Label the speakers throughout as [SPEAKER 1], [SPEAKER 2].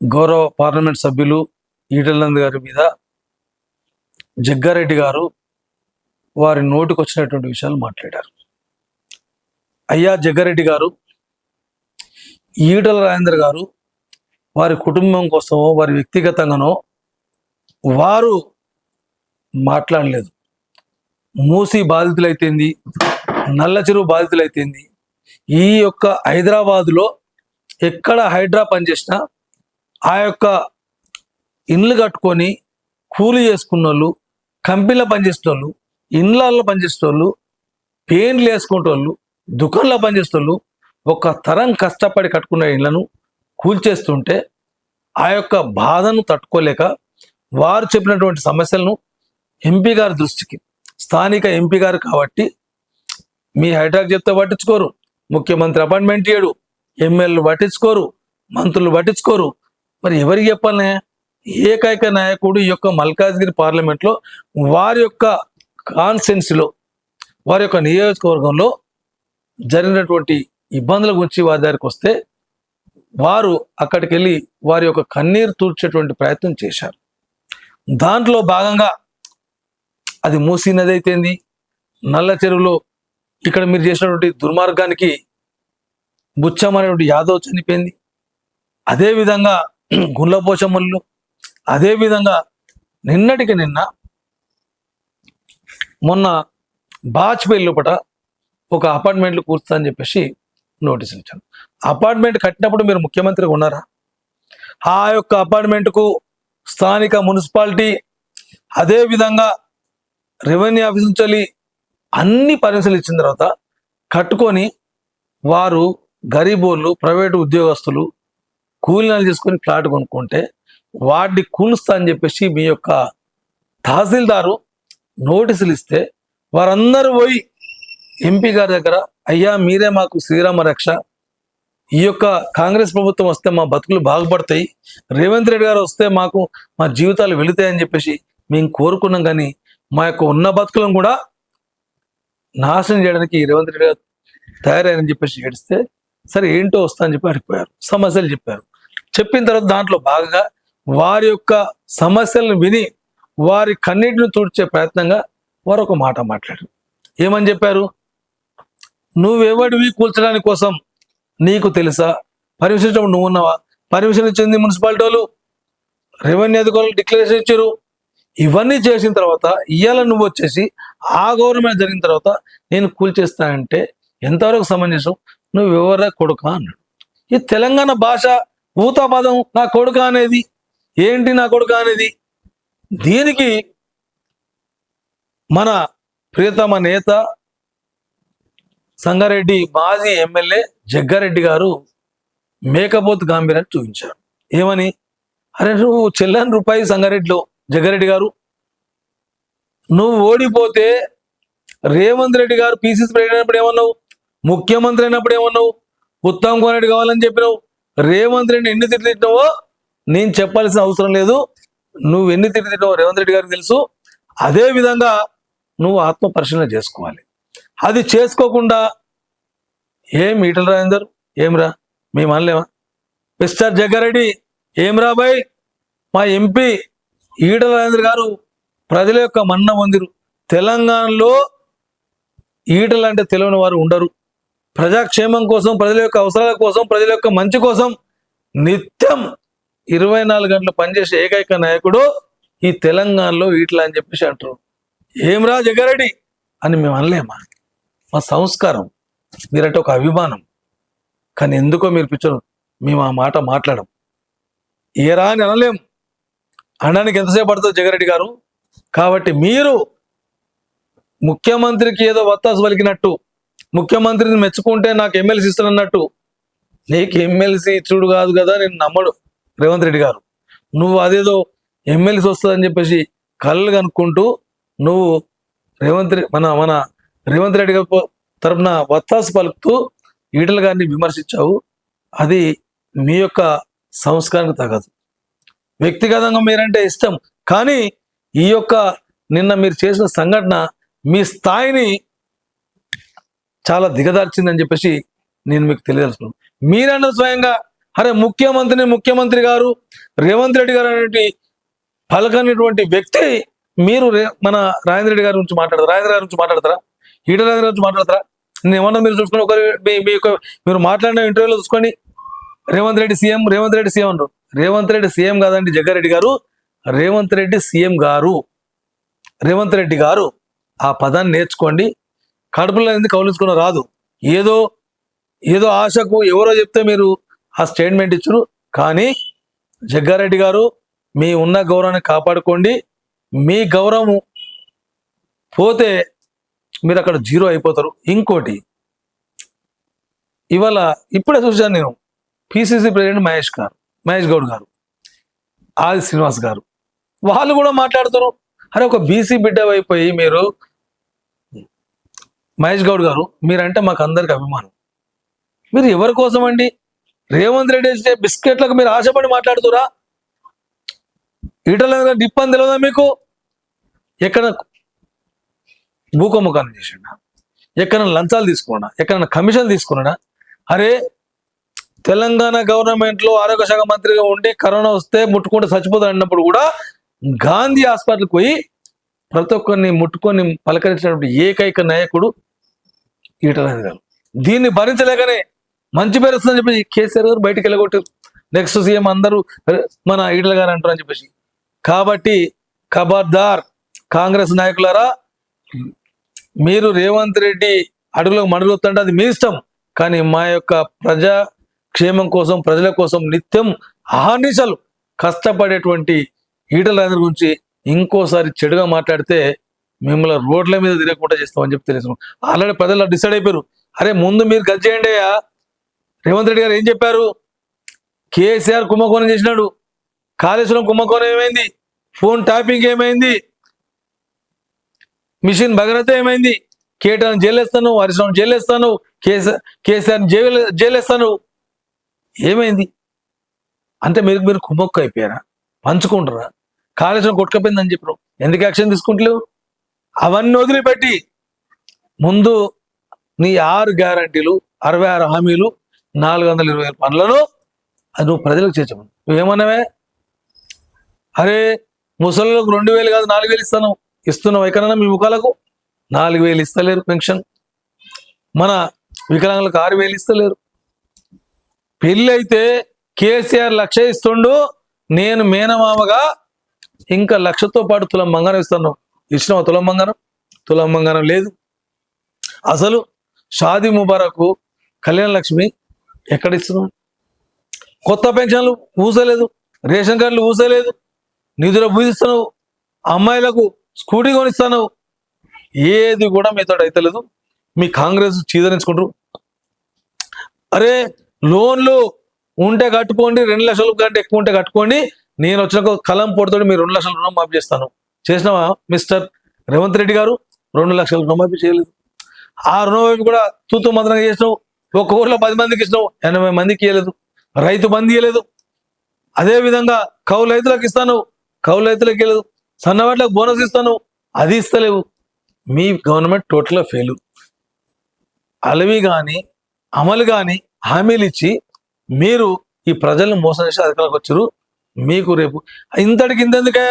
[SPEAKER 1] గౌరవ పార్లమెంట్ సభ్యులు ఈటలంద్ గారి మీద జగ్గారెడ్డి గారు వారి నోటికి వచ్చినటువంటి విషయాలు మాట్లాడారు. అయ్యా జగ్గారెడ్డి గారు ఈటల రాజేందర్ గారు వారి కుటుంబం కోసమో వారి వ్యక్తిగతంగానో వారు మాట్లాడలేదు. మూసి బాధితులైతేంది నల్ల చెరువు బాధితులైతేంది ఈ యొక్క హైదరాబాదులో ఎక్కడ హైడ్రా పనిచేసినా ఆ యొక్క ఇండ్లు కట్టుకొని కూలి చేసుకున్న వాళ్ళు కంపెనీలో పనిచేసే ఇండ్లలో పనిచేసే వాళ్ళు పెయింట్లు వేసుకునే వాళ్ళు దుకాణంలో పనిచేసే వాళ్ళు ఒక తరం కష్టపడి కట్టుకున్న ఇళ్ళను కూల్చేస్తుంటే ఆ యొక్క బాధను తట్టుకోలేక వారు చెప్పినటువంటి సమస్యలను ఎంపీ గారి దృష్టికి స్థానిక ఎంపీ గారు కాబట్టి మీ హైడ్రాక్ చెప్తే పట్టించుకోరు. ముఖ్యమంత్రి అపాయింట్మెంట్ ఇయ్యడు. ఎమ్మెల్యేలు పట్టించుకోరు. మంత్రులు పట్టించుకోరు. మరి ఎవరికి చెప్పాలనే? ఏకైక నాయకుడు ఈ యొక్క మల్కాజ్గిరి పార్లమెంట్లో వారి యొక్క కాన్సెన్స్లో వారి యొక్క నియోజకవర్గంలో జరిగినటువంటి ఇబ్బందుల గురించి వారి దగ్గరికి వస్తే వారు అక్కడికి వెళ్ళి వారి యొక్క కన్నీరు తూర్చేటువంటి ప్రయత్నం చేశారు. దాంట్లో భాగంగా అది మూసీ నది అయితేంది నల్ల చెరువులో ఇక్కడ మీరు చేసినటువంటి దుర్మార్గానికి బుచ్చం అనేటువంటి యాదవ్ చనిపోయింది. అదేవిధంగా గుండ్లపోచమ్మల్లో అదేవిధంగా నిన్నటికి నిన్న మొన్న బాజ్పేయి లోపల ఒక అపార్ట్మెంట్లు కూర్చుతా అని చెప్పేసి నోటీసులు ఇచ్చాను అపార్ట్మెంట్ కట్టినప్పుడు మీరు ముఖ్యమంత్రిగా ఉన్నారా? ఆ యొక్క అపార్ట్మెంట్కు స్థానిక మున్సిపాలిటీ అదే విధంగా రెవెన్యూ ఆఫీస్ నుంచి అన్ని పర్మిషన్లు ఇచ్చిన తర్వాత కట్టుకొని వారు గరీబోళ్ళు ప్రైవేటు ఉద్యోగస్తులు కూలీనాలు తీసుకొని ఫ్లాట్ కొనుక్కుంటే వాడిని కూలుస్తా అని చెప్పేసి మీ యొక్క తహసీల్దారు నోటీసులు ఇస్తే వారందరూ పోయి ఎంపీ గారి దగ్గర అయ్యా మీరే మాకు శ్రీరామ రక్ష. ఈ యొక్క కాంగ్రెస్ ప్రభుత్వం వస్తే మా బతుకులు బాగుపడతాయి. రేవంత్ రెడ్డి గారు వస్తే మాకు మా జీవితాలు వెళుతాయని చెప్పేసి మేము కోరుకున్నాం. కానీ మా యొక్క ఉన్న బతుకులను కూడా నాశనం చేయడానికి రేవంత్ రెడ్డి గారు తయారయ్యారని చెప్పేసి ఏడిస్తే సరే ఏంటో వస్తా అని చెప్పి అడిగిపోయారు. సమస్యలు చెప్పారు. చెప్పిన తర్వాత దాంట్లో భాగంగా వారి యొక్క సమస్యలను విని వారి కన్నిటిని తుడిచే ప్రయత్నంగా వారు ఒక మాట మాట్లాడారు. ఏమని చెప్పారు? నువ్వెవడివి కూల్చడానికి కోసం నీకు తెలుసా? పర్మిషన్ ఇచ్చినప్పుడు నువ్వు ఉన్నావా? పర్మిషన్ ఇచ్చింది మున్సిపాలిటీ వాళ్ళు. రెవెన్యూ అధికారులు డిక్లరేషన్ ఇచ్చారు. ఇవన్నీ చేసిన తర్వాత ఇవాళ నువ్వు వచ్చేసి ఆ గవర్నమెంట్ జరిగిన తర్వాత నేను కూల్చేస్తానంటే ఎంతవరకు సమంజసం? నువ్వు ఎవరా కొడుక? అన్నాడు. ఈ తెలంగాణ భాష ఊతా పదం నా కొడుక అనేది? ఏంటి నా కొడుక అనేది? దీనికి మన ప్రియతమ నేత సంగారెడ్డి మాజీ ఎమ్మెల్యే జగ్గారెడ్డి గారు మేకపోతు గాంభీర్యాన్ని చూపించారు. ఏమని? అరే నువ్వు చెల్లని రూపాయి సంగారెడ్డిలో జగ్గారెడ్డి గారు. నువ్వు ఓడిపోతే రేవంత్ రెడ్డి గారు పీసీసీ ప్రెసిడెంట్ అయినప్పుడు ఏమన్నావు? ముఖ్యమంత్రి అయినప్పుడు ఏమన్నావు? ఉత్తమ్ కుమార్ రెడ్డి కావాలని చెప్పినావు. రేవంత్ రెడ్డి ఎన్ని తిట్లు తిట్టినావో నేను చెప్పాల్సిన అవసరం లేదు. నువ్వు ఎన్ని తిట్లు తిట్టినావో రేవంత్ రెడ్డి గారికి తెలుసు. అదే విధంగా నువ్వు ఆత్మ పరిశీలన చేసుకోవాలి. అది చేసుకోకుండా ఏం ఈటల రాజేందర్? ఏమిరా మేము అనలేమా మిస్టర్ జగ్గారెడ్డి ఏమిరా బాయ్? మా ఎంపీ ఈటల రాజేంద్ర గారు ప్రజల యొక్క మన్న పొందిరు తెలంగాణలో ఈటలు అంటే తెలియని వారు ఉండరు. ప్రజాక్షేమం కోసం ప్రజల యొక్క అవసరాల కోసం ప్రజల యొక్క మంచి కోసం నిత్యం ఇరవై నాలుగు గంటలు పనిచేసే ఏకైక నాయకుడు ఈ తెలంగాణలో ఈటల అని చెప్పేసి అంటారు. ఏమ్రా జగ్గారెడ్డి అని మేము అనలేమా? మా సంస్కారం మీరంటే ఒక అభిమానం. కానీ ఎందుకో మీరు పిచ్చరు మేము ఆ మాట మాట్లాడం. ఏరా అని అనలేం. అనడానికి ఎంతసేపు పడుతుంది జగరెడ్డి గారు? కాబట్టి మీరు ముఖ్యమంత్రికి ఏదో వత్తాసు పలికినట్టు ముఖ్యమంత్రిని మెచ్చుకుంటే నాకు ఎమ్మెల్సీ ఇస్తానన్నట్టు నీకు ఎమ్మెల్సీ ఇచ్చుడు కాదు కదా నేను నమ్మడు రేవంత్ రెడ్డి గారు. నువ్వు అదేదో ఎమ్మెల్సీ వస్తుందని చెప్పేసి కళ్ళు కనుక్కుంటూ నువ్వు రేవంత్ మన మన రేవంత్ రెడ్డి గారి తరపున వత్తాసు పలుకుతూ ఈటల గారిని విమర్శించావు. అది మీ యొక్క సంస్కారానికి తగదు. వ్యక్తిగతంగా మీరంటే ఇష్టం. కానీ ఈ యొక్క నిన్న మీరు చేసిన సంఘటన మీ స్థాయిని చాలా దిగదార్చిందని చెప్పేసి నేను మీకు తెలియదలుచుకున్నాను మీరన్న స్వయంగా అరే ముఖ్యమంత్రిని ముఖ్యమంత్రి గారు రేవంత్ రెడ్డి గారు అనేటువంటి పలకనేటువంటి వ్యక్తి మీరు రే- మన రాజేంద్ర రెడ్డి గారి గురించి మాట్లాడతారా? రాజేంద్ర గారి గురించి మాట్లాడతారా? ఈటల రాజేంద్ర గురించి మాట్లాడతారా? నేను ఏమన్నా మీరు చూసుకుని ఒకరి మీ- యొక్క మీరు మాట్లాడిన ఇంటర్వ్యూలో చూసుకొని రేవంత్ రెడ్డి సీఎం రేవంత్ రెడ్డి సీఎం అన్నారు రేవంత్ రెడ్డి సీఎం కాదండి జగ్గారెడ్డి గారు. రేవంత్ రెడ్డి సీఎం గారు. రేవంత్ రెడ్డి గారు ఆ పదాన్ని నేర్చుకోండి. కడుపులో ఎందుకు కౌలించుకున్న రాదు. ఏదో ఏదో ఆశకు ఎవరో చెప్తే మీరు ఆ స్టేట్మెంట్ ఇచ్చారు. కానీ జగ్గారెడ్డి గారు మీ ఉన్న గౌరవాన్ని కాపాడుకోండి. మీ గౌరవం పోతే మీరు అక్కడ జీరో అయిపోతారు. ఇంకోటి ఇవాళ ఇప్పుడే చూశాను నేను పిసిసి ప్రెసిడెంట్ మహేష్ గారు మహేష్ గౌడ్ గారు ఆది శ్రీనివాస్ గారు. వాళ్ళు కూడా మాట్లాడుతారు అరే ఒక బీసీ బిడ్డ అయిపోయి మీరు మహేష్ గౌడ్ గారు మీరంటే మాకు అందరికి అభిమానం. మీరు ఎవరి కోసం అండి రేవంత్ రెడ్డి ఇచ్చే బిస్కెట్లకు మీరు ఆశపడి మాట్లాడుతురా? ఈటల డిప్ అని తెలియదా మీకు? ఎక్కడ భూకముఖాన్ని చేసిండా? ఎక్కడ లంచాలు తీసుకున్నా ఎక్కడ కమిషన్ తీసుకున్నా అరే తెలంగాణ గవర్నమెంట్లో ఆరోగ్య శాఖ మంత్రిగా ఉండి కరోనా వస్తే ముట్టుకుంటే చచ్చిపోతాడు అన్నప్పుడు కూడా గాంధీ హాస్పిటల్కి పోయి ప్రతి ఒక్కరిని ముట్టుకొని పలకరించినటువంటి ఏకైక నాయకుడు ఈటల గారు దీన్ని భరించలేకనే మంచి పేరు వస్తుందని చెప్పేసి కేసీఆర్ గారు బయటకు వెళ్ళగొట్టారు నెక్స్ట్ సీఎం అందరూ మన ఈటల గారు అంటారు అని చెప్పేసి. కాబట్టి ఖబర్దార్ కాంగ్రెస్ నాయకులారా మీరు రేవంత్ రెడ్డి అడుగులకు మడుగుతుంటే అది మీ ఇష్టం. కానీ మా యొక్క ప్రజా క్షేమం కోసం ప్రజల కోసం నిత్యం అహర్నిశలు కష్టపడేటువంటి ఈటల రాజేంద్ర గురించి ఇంకోసారి చెడుగా మాట్లాడితే మిమ్మల్ని రోడ్ల మీద తిరగకుండా చేస్తామని చెప్పి తెలుసు ఆల్రెడీ ప్రజలు డిసైడ్ అయిపోయారు. అరే ముందు మీరు గది చేయండి అయ్యా. రేవంత్ రెడ్డి గారు ఏం చెప్పారు? కేసీఆర్ కుంభకోణం చేసినాడు. కాళేశ్వరం కుంభకోణం ఏమైంది? ఫోన్ ట్యాపింగ్ ఏమైంది? మిషన్ భగరత ఏమైంది? కేటాను జైలేస్తాను హరిశ్రామ్ జైలేస్తాను కేసీఆర్ కేసీఆర్ జైలు జైలేస్తాను. ఏమైంది? అంటే మీరు మీరు కుమ్మక్కు అయిపోయారా పంచుకుంటారా? కాళేశ్వరం కొట్టుకపోయిందని చెప్పారు ఎందుకు యాక్షన్ తీసుకుంటలేవు? అవన్నీ వదిలిపెట్టి ముందు నీ ఆరు గ్యారంటీలు అరవై ఆరు హామీలు నాలుగు వందల ఇరవై ఐదు పనులను అది నువ్వు ప్రజలకు చేర్చవు నువ్వేమన్నావే అరే ముసలిలకు రెండు వేలు కాదు నాలుగు వేలు ఇస్తాను. ఇస్తున్నావు ఎక్కడన్నా మీ ముఖాలకు? నాలుగు వేలు ఇస్తలేరు పెన్షన్. మన వికలాంగులకు ఆరు వేలు ఇస్తలేరు. పెళ్ళి అయితే కేసీఆర్ లక్ష ఇస్తుండు నేను మేనమామగా ఇంకా లక్షతో పాటు తులం బంగారం ఇస్తాను. ఇచ్చినావా తులం బంగారం? తులం బంగారం లేదు. అసలు షాదీ ముబారకు కళ్యాణ లక్ష్మి ఎక్కడ ఇస్తున్నావు? కొత్త పెన్షన్లు ఊసలేదు. రేషన్ కార్డులు ఊసలేదు. నిధులు పూజిస్తున్నావు అమ్మాయిలకు స్కూటీ కొనిస్తున్నావు. ఏది కూడా మీతో అయితలేదు మీ కాంగ్రెస్ చీదరించుకుంటారు. అరే లోన్లు ఉంటే కట్టుకోండి రెండు లక్షల కంటే ఎక్కువ ఉంటే కట్టుకోండి. నేను వచ్చిన కలం పొడితో మీరు రెండు లక్షల రుణం పంపిస్తాను చేస్తాను. చేసినావా మిస్టర్ రేవంత్ రెడ్డి గారు? రెండు లక్షల రుణమాఫీ చేయలేదు. ఆ రుణమాఫీ కూడా తూతూ మంత్రంగా చేసినావు. ఒక ఊర్లో పది మందికి ఇచ్చినావు. ఎనభై మందికి ఇవ్వలేదు రైతు బంద్ ఇవ్వలేదు అదే విధంగా కౌలు రైతులకు ఇస్తాను. కౌలు రైతులకు ఇవ్వలేదు సన్నవాట్లకు బోనస్ ఇస్తాను. అది ఇస్తలేవు. మీ గవర్నమెంట్ టోటల్గా ఫెయిల్. అలవి కానీ అమలు కానీ హామీలు ఇచ్చి మీరు ఈ ప్రజలను మోసం చేసి అధికారులకు వచ్చారు మీకు రేపు ఇంతటికి ఇంతెందుకే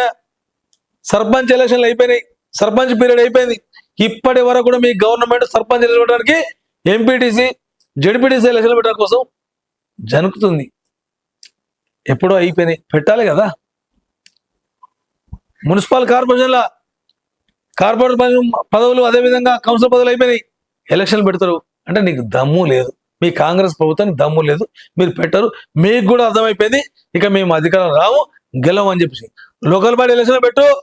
[SPEAKER 1] సర్పంచ్ ఎలక్షన్లు అయిపోయినాయి. సర్పంచ్ పీరియడ్ అయిపోయింది. ఇప్పటి వరకు కూడా మీ గవర్నమెంట్ సర్పంచ్ ఎలక్షన్ పెట్టడానికి ఎంపీటీసీ జడ్పీటీసీ ఎలక్షన్ పెట్టడం కోసం జనుకుతుంది. ఎప్పుడో అయిపోయినాయి. పెట్టాలి కదా. మున్సిపల్ కార్పొరేషన్ల కార్పొరేషన్ పదవులు- అదేవిధంగా కౌన్సిల్ పదవులు అయిపోయినాయి. ఎలక్షన్ పెడతారు. అంటే నీకు దమ్ము లేదు. మీ కాంగ్రెస్ ప్రభుత్వానికి దమ్ము లేదు. మీరు పెట్టరు. మీకు కూడా అర్థమైపోయింది. ఇక మేము అధికారం రాము గెలవం అని చెప్పేసి. లోకల్ బాడీ ఎలక్షన్ పెట్టు.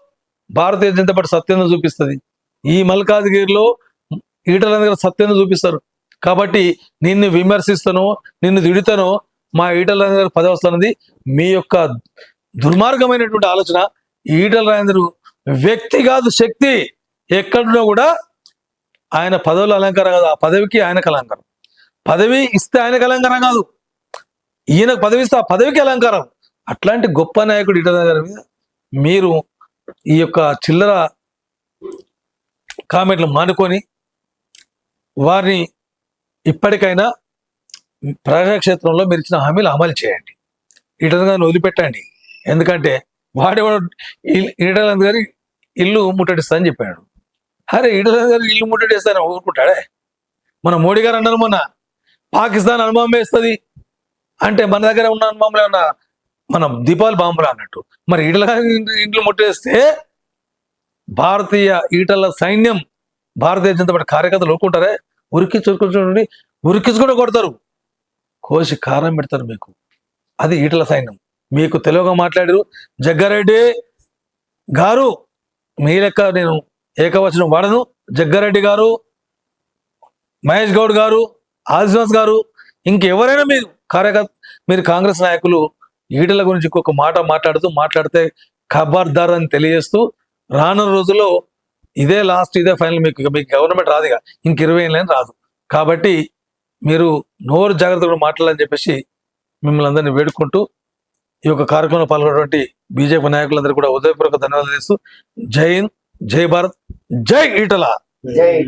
[SPEAKER 1] భారతీయ జనతా పార్టీ సత్యంగా చూపిస్తుంది. ఈ మల్కాజ్గిరిలో ఈటల దగ్గర సత్యంగా చూపిస్తారు. కాబట్టి నిన్ను విమర్శిస్తాను నిన్ను దిడుతాను మా ఈటల రాజేంద్ర పదవి మీ యొక్క దుర్మార్గమైనటువంటి ఆలోచన. ఈటల రాజేంద్ర వ్యక్తి కాదు శక్తి ఎక్కడున్నా కూడా ఆయన పదవుల అలంకారం కాదు. ఆ పదవికి ఆయనకు అలంకారం. పదవి ఇస్తే ఆయనకు అలంకారం కాదు. ఈయనకు పదవి ఇస్తే ఆ పదవికి అలంకారం. అట్లాంటి గొప్ప నాయకుడు ఈటల రాజేంద్ర మీద మీరు ఈ యొక్క చిల్లర కామెంట్లు మానుకొని వారిని ఇప్పటికైనా ప్రజాక్షేత్రంలో మీరు ఇచ్చిన హామీలు అమలు చేయండి. ఈటల గారిని వదిలిపెట్టండి. ఎందుకంటే వాడేవాడు ఈటల గారి ఇల్లు ముట్టడిస్తా అని చెప్పాడు. అరే ఈటల గారి ఇల్లు ముట్టడిస్తాను ఊరుకుంటాడే? మన మోడీ గారు అన్నారు మొన్న పాకిస్తాన్ అనుభవం వేస్తుంది. అంటే మన దగ్గర ఉన్న అనుభవం ఏమన్నా మనం దీపావళి బాంబురా అన్నట్టు. మరి ఈటల ఇంట్లో ముట్టేస్తే భారతీయ ఈటల సైన్యం భారతీయ జనతా పార్టీ కార్యకర్తలు ఊరుకుంటారే ఉరికి ఉరికించుకోండి ఉరికిసి కూడా కొడతారు. కోసి కారం పెడతారు మీకు. అది ఈటల సైన్యం. మీకు తెలుగుగా మాట్లాడారు జగ్గారెడ్డి గారు. మీ లెక్క నేను ఏకవచనం వాడను. జగ్గారెడ్డి గారు మహేష్ గౌడ్ గారు ఆదిశ్వాస్ గారు ఇంకెవరైనా మీరు కార్యకర్త మీరు కాంగ్రెస్ నాయకులు ఈటల గురించి ఇంకొక మాట మాట్లాడుతూ మాట్లాడితే ఖబర్దార్ అని తెలియజేస్తూ రానున్న రోజుల్లో ఇదే లాస్ట్ ఇదే ఫైనల్ మీకు మీకు గవర్నమెంట్ రాదుగా. ఇంక ఇరవై ఏళ్ళని రాదు. కాబట్టి మీరు నోరు జాగ్రత్తగా మాట్లాడాలని చెప్పేసి మిమ్మల్ని అందరినీ వేడుకుంటూ ఈ యొక్క కార్యక్రమంలో పాల్గొన్నటువంటి బీజేపీ నాయకులందరూ కూడా ఉదయపూర్వక ధన్యవాదాలు చేస్తూ జై హింద్ జై భారత్ జై ఈటల
[SPEAKER 2] జై